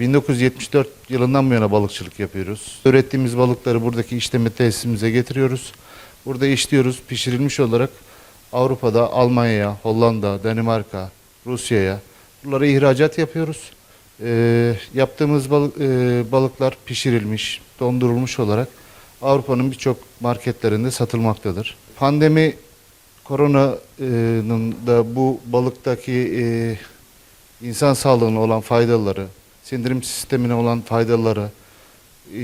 1974 yılından bu yana balıkçılık yapıyoruz. Ürettiğimiz balıkları buradaki işleme tesisimize getiriyoruz. Burada işliyoruz. Pişirilmiş olarak Avrupa'da, Almanya'ya, Hollanda, Danimarka, Rusya'ya bunlara ihracat yapıyoruz. Ee, yaptığımız balık, e, balıklar pişirilmiş, dondurulmuş olarak Avrupa'nın birçok marketlerinde satılmaktadır. Pandemi koronanın da bu balıktaki e, insan sağlığına olan faydaları, sindirim sistemine olan faydaları,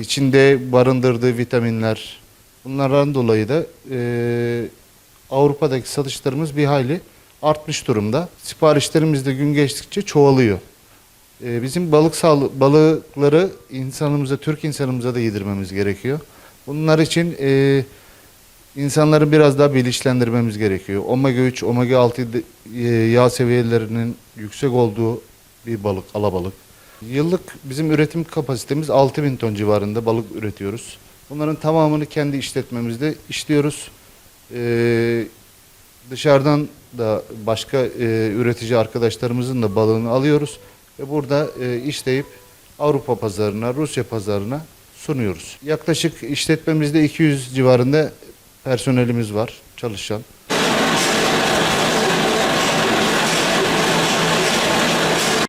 içinde barındırdığı vitaminler, bunlardan dolayı da e, Avrupa'daki satışlarımız bir hayli artmış durumda. Siparişlerimiz de gün geçtikçe çoğalıyor. E, bizim balık balıkları insanımıza, Türk insanımıza da yedirmemiz gerekiyor. Bunlar için e, insanları biraz daha bilinçlendirmemiz gerekiyor. Omega 3, omega 6 de- e, yağ seviyelerinin yüksek olduğu bir balık, alabalık. Yıllık bizim üretim kapasitemiz 6000 ton civarında balık üretiyoruz. Bunların tamamını kendi işletmemizde işliyoruz. Ee, dışarıdan da başka e, üretici arkadaşlarımızın da balığını alıyoruz ve burada e, işleyip Avrupa pazarına, Rusya pazarına sunuyoruz. Yaklaşık işletmemizde 200 civarında personelimiz var çalışan.